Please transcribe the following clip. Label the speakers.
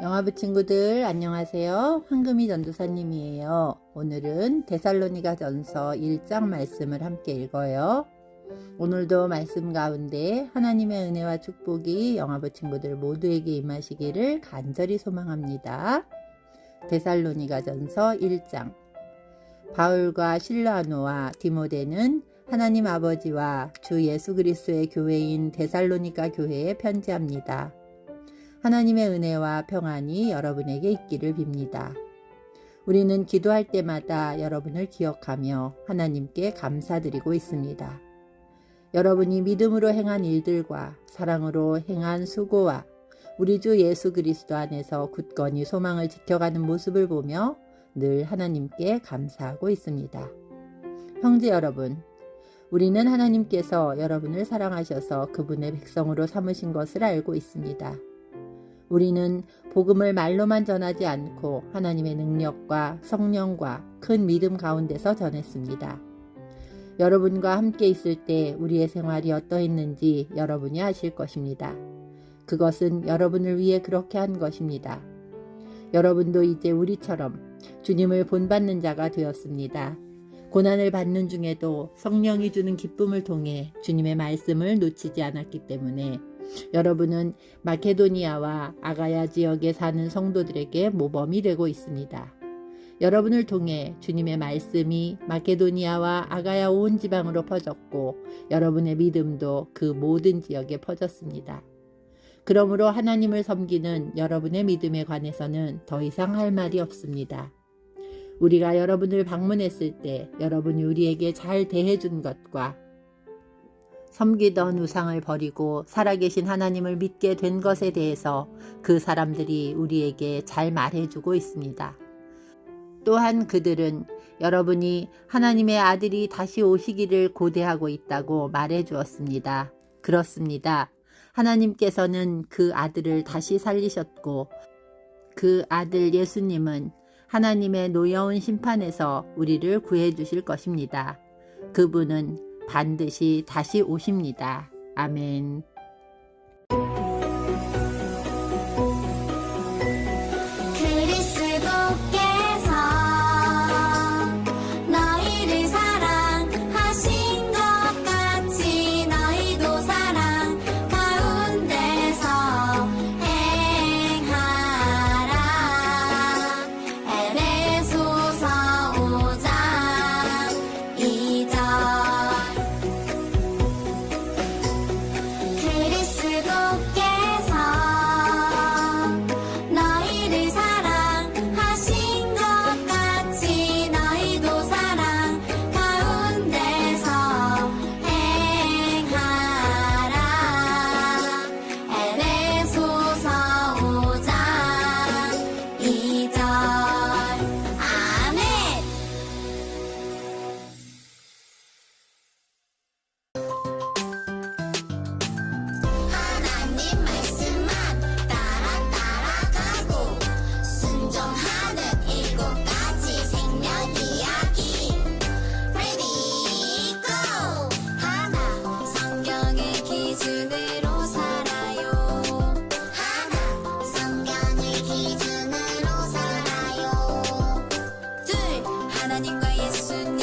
Speaker 1: 영화부 친구들 안녕하세요. 황금이 전도사님이에요. 오늘은 데살로니가 전서 1장 말씀을 함께 읽어요. 오늘도 말씀 가운데 하나님의 은혜와 축복이 영화부 친구들 모두에게 임하시기를 간절히 소망합니다. 데살로니가 전서 1장 바울과 실라노와 디모데는 하나님 아버지와 주 예수 그리스도의 교회인 데살로니가 교회에 편지합니다. 하나님의 은혜와 평안이 여러분에게 있기를 빕니다. 우리는 기도할 때마다 여러분을 기억하며 하나님께 감사드리고 있습니다. 여러분이 믿음으로 행한 일들과 사랑으로 행한 수고와 우리 주 예수 그리스도 안에서 굳건히 소망을 지켜가는 모습을 보며 늘 하나님께 감사하고 있습니다. 형제 여러분, 우리는 하나님께서 여러분을 사랑하셔서 그분의 백성으로 삼으신 것을 알고 있습니다. 우리는 복음을 말로만 전하지 않고 하나님의 능력과 성령과 큰 믿음 가운데서 전했습니다. 여러분과 함께 있을 때 우리의 생활이 어떠했는지 여러분이 아실 것입니다. 그것은 여러분을 위해 그렇게 한 것입니다. 여러분도 이제 우리처럼 주님을 본받는 자가 되었습니다. 고난을 받는 중에도 성령이 주는 기쁨을 통해 주님의 말씀을 놓치지 않았기 때문에 여러분은 마케도니아와 아가야 지역에 사는 성도들에게 모범이 되고 있습니다. 여러분을 통해 주님의 말씀이 마케도니아와 아가야 온 지방으로 퍼졌고 여러분의 믿음도 그 모든 지역에 퍼졌습니다. 그러므로 하나님을 섬기는 여러분의 믿음에 관해서는 더 이상 할 말이 없습니다. 우리가 여러분을 방문했을 때 여러분이 우리에게 잘 대해준 것과 섬기던 우상을 버리고 살아계신 하나님을 믿게 된 것에 대해서 그 사람들이 우리에게 잘 말해주고 있습니다. 또한 그들은 여러분이 하나님의 아들이 다시 오시기를 고대하고 있다고 말해 주었습니다. 그렇습니다. 하나님께서는 그 아들을 다시 살리셨고 그 아들 예수님은 하나님의 노여운 심판에서 우리를 구해 주실 것입니다. 그분은 반드시 다시 오십니다. 아멘. missing